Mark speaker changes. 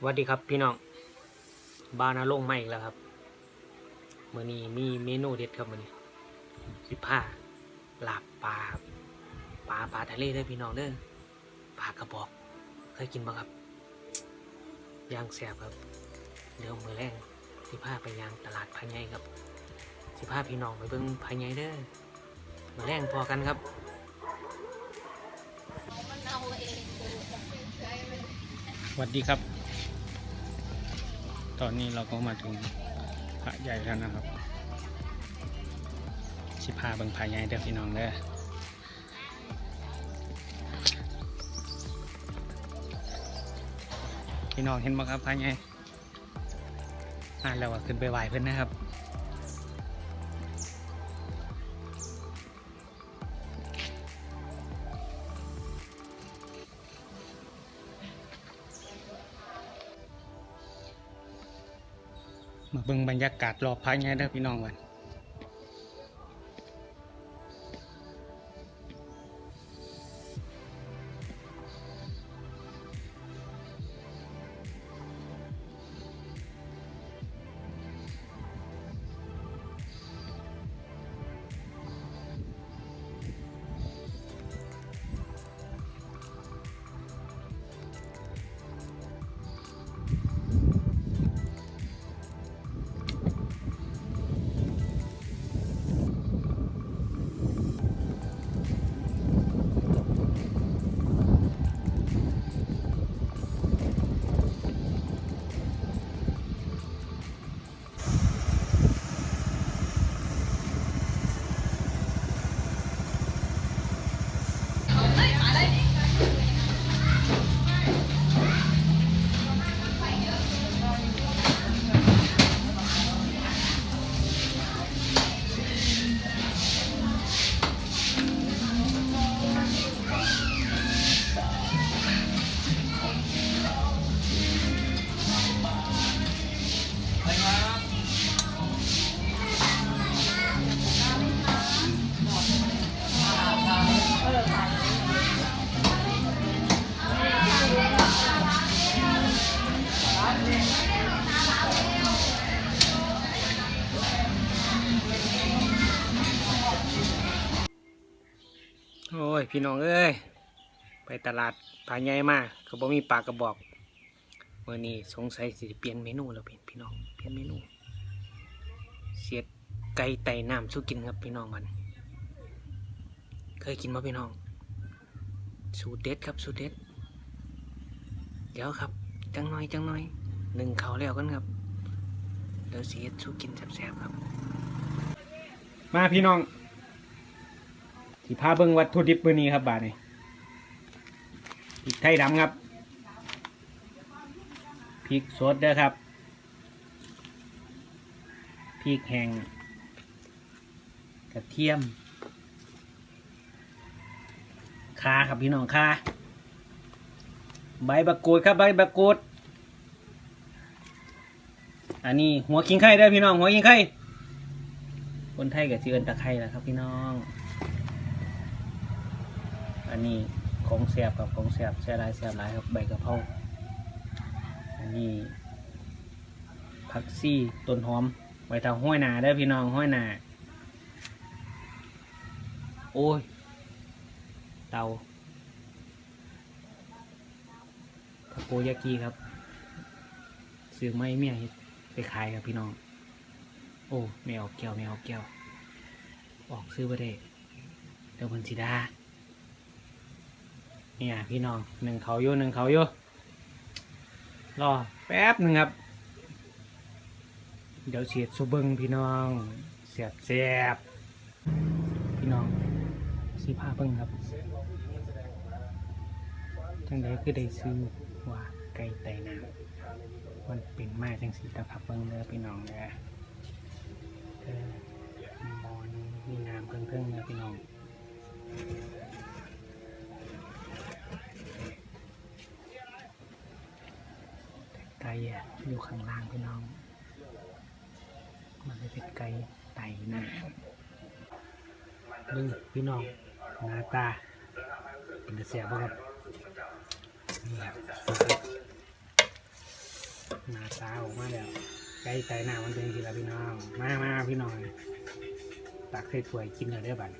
Speaker 1: สวัสดีครับพี่น้องบานาลงใหม่อีกแล้วครับมื่อนี้มีเมนูเด็ดครับมื่อนี้สิบห้าลาบปลาครับปลาปลาทะเลเด้อพี่น้องเด้อปลากระบอกเคยกินปะครับย่างแสบครับเดี๋ยวมือแรงสิบห้าไปย่างตลาดพะไงครับสิบห้าพี่น้องไปเบิ่งพะไงเด้อมือแรงพอกันครับสวัสดีครับ ตอนนี้เราก็มาถึงพระใหญ่แล้วนะครับ สิพาเบิงพายใหญ่เด้อพี่น้องเด้อพี่น้องเห็นบ่ครับพระใหญ่อ่านแล้วก็ขึ้นไปไหว้เพื่อนนะครับ มาเบิ่งบรรยากาศรอบพระใหญ่เด้อพี่น้องกัน โอ้ย พี่น้องเอ้ย ไปตลาดพระใหญ่มาก็บ่มีปลากระบอกเมื่อนี้สงสัยสิเปลี่ยนเมนูแล้วพี่พี่น้องเปลี่ยนเมนู เสียดไก่ไต่น้ำสู้กินครับพี่น้องมัน เคยกินมาพี่น้อง สูตรเด็ดครับสูตรเด็ด เดี๋ยวครับ จังน่อยจังน่อยหนึ่งเขาแล้วกันครับเดี๋ยวเสียดสู้กินแซ่บๆครับ มาพี่น้อง สิพาเบิ่งวัตถุดิบมื้อนี้ครับบาดนี้พริกไทยดำครับพริกสดเด้อครับพริกแห้งกระเทียมขาครับพี่น้องขาใบบักกูดครับใบบักกูดอันนี้หัวขิงไข่เด้พี่น้องหัวขิงไข่คนไทยกับชื่อนตะไคร้แหละครับพี่น้อง อันนี้ของแสบกับของแสบแซ่หลายแสบหลายครับใบกะเพราอันนี้ผักซี่ต้นหอมไว้ทำห้อยหนาเด้พี่น้องห้อยหนาโอ้ยเตาทาโกยากิครับซื้อไม่เมียไปขายครับพี่น้อง โอ้ไม่ออกแก้วไม่ออกแก้วออกซื้อไปได้เดี๋ยวมันสิดา เนี่ยพี่น้องหนึ่งเขาอยู่หนึ่งเขาอยู่รอแป๊บหนึ่งครับ เดี๋ยวเสียดสุบิงพี่น้องเสียบเสียบพี่น้องสีผ้าเบิ้งครับจังไดคือได้ซื้อว่าไก่ไตน้ำมันเป็นมาจังสีตะครับเบิ้งเด้อพี่น้องเด้อ ไก่อะอยู่ข้างล่างพี่น้อง มันเลยเป็นไก่ไต่หน้าดึงพี่น้องหน้าตา เป็นเสียบ่ครับนี่ครับหน้าตาออกมาแล้วใกล้ใจหน้ามันเป็นทีละพี่น้อง มามาพี่น้องตักใส่ถ้วยกินเลยได้อบัด